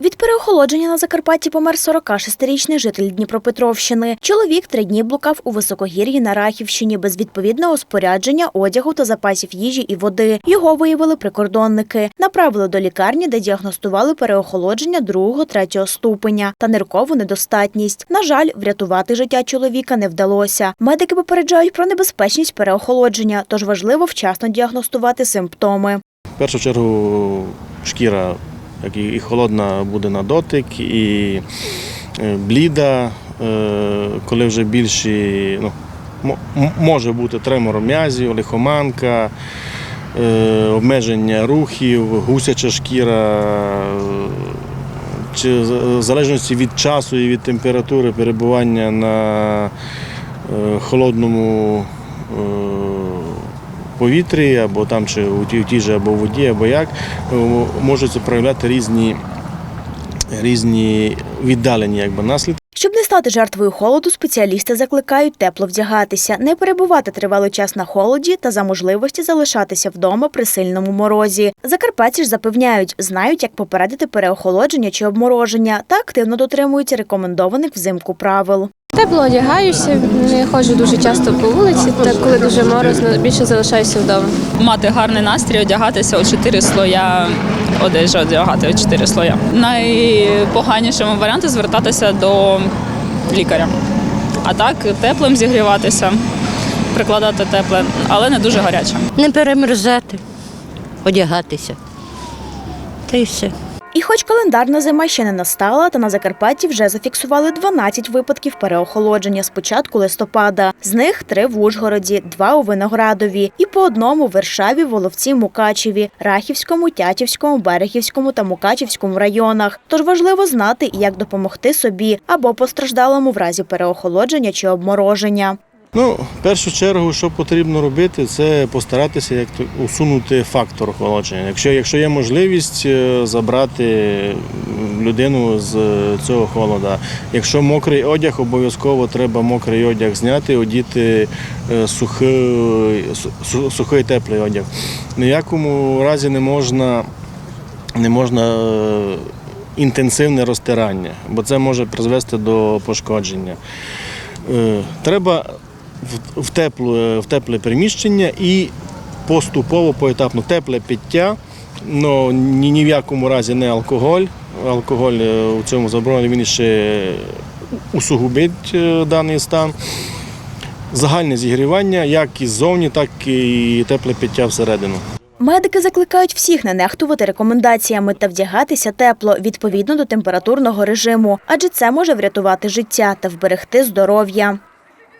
Від переохолодження на Закарпатті помер 46-річний житель Дніпропетровщини. Чоловік три дні блукав у високогір'ї на Рахівщині без відповідного спорядження, одягу та запасів їжі і води. Його виявили прикордонники. Направили до лікарні, де діагностували переохолодження другого-третього ступеня та ниркову недостатність. На жаль, врятувати життя чоловіка не вдалося. Медики попереджають про небезпечність переохолодження, тож важливо вчасно діагностувати симптоми. В першу чергу шкіра як і холодна буде на дотик, і е, бліда, е, коли вже більші, ну, може бути тремор м'язів, лихоманка, е, обмеження рухів, гусяча шкіра. Чи в залежності від часу і від температури перебування на холодному повітрі, або там чи у тій, у тій же або в воді, або як, е, можуть проявляти різні, різні віддалені якби, наслідки. Щоб не стати жертвою холоду, спеціалісти закликають тепло вдягатися, не перебувати тривалий час на холоді та за можливості залишатися вдома при сильному морозі. Закарпатці ж запевняють, знають, як попередити переохолодження чи обмороження та активно дотримуються рекомендованих взимку правил. Тепло одягаюся, не ходжу дуже часто по вулиці, так коли дуже морозно, більше залишаюся вдома. мати гарний настрій, одягатися у чотири слоя одежі, одягати у чотири слоя. Найпоганішому варіанті звертатися до лікаря. А так теплим зігріватися, прикладати тепле, але не дуже гаряче. не перемерзати, одягатися. Та й все. І хоч календарна зима ще не настала, та на Закарпатті вже зафіксували 12 випадків переохолодження з початку листопада. З них три в Ужгороді, два у Виноградові і по одному в Варшаві, Воловці, Мукачеві, Рахівському, Тятівському, Берегівському та Мукачівському районах. Тож важливо знати, як допомогти собі або постраждалому в разі переохолодження чи обмороження. Ну, в першу чергу, що потрібно робити, це постаратися як усунути фактор охолодження. Якщо, якщо є можливість е, забрати людину з е, цього холода. Якщо мокрий одяг, обов'язково треба мокрий одяг зняти, одіти е, сухий, сухий теплий одяг. Ніякому разі не можна, не можна інтенсивне розтирання, бо це може призвести до пошкодження. Треба в- тепле, в тепле приміщення і поступово, поетапно тепле пиття, але ні, ні в якому разі не алкоголь. Алкоголь е, у цьому заборонений, він ще усугубить е, даний стан. Загальне зігрівання, як і ззовні, так і тепле пиття всередину. Медики закликають всіх не нехтувати рекомендаціями та вдягатися тепло відповідно до температурного режиму, адже це може врятувати життя та вберегти здоров'я.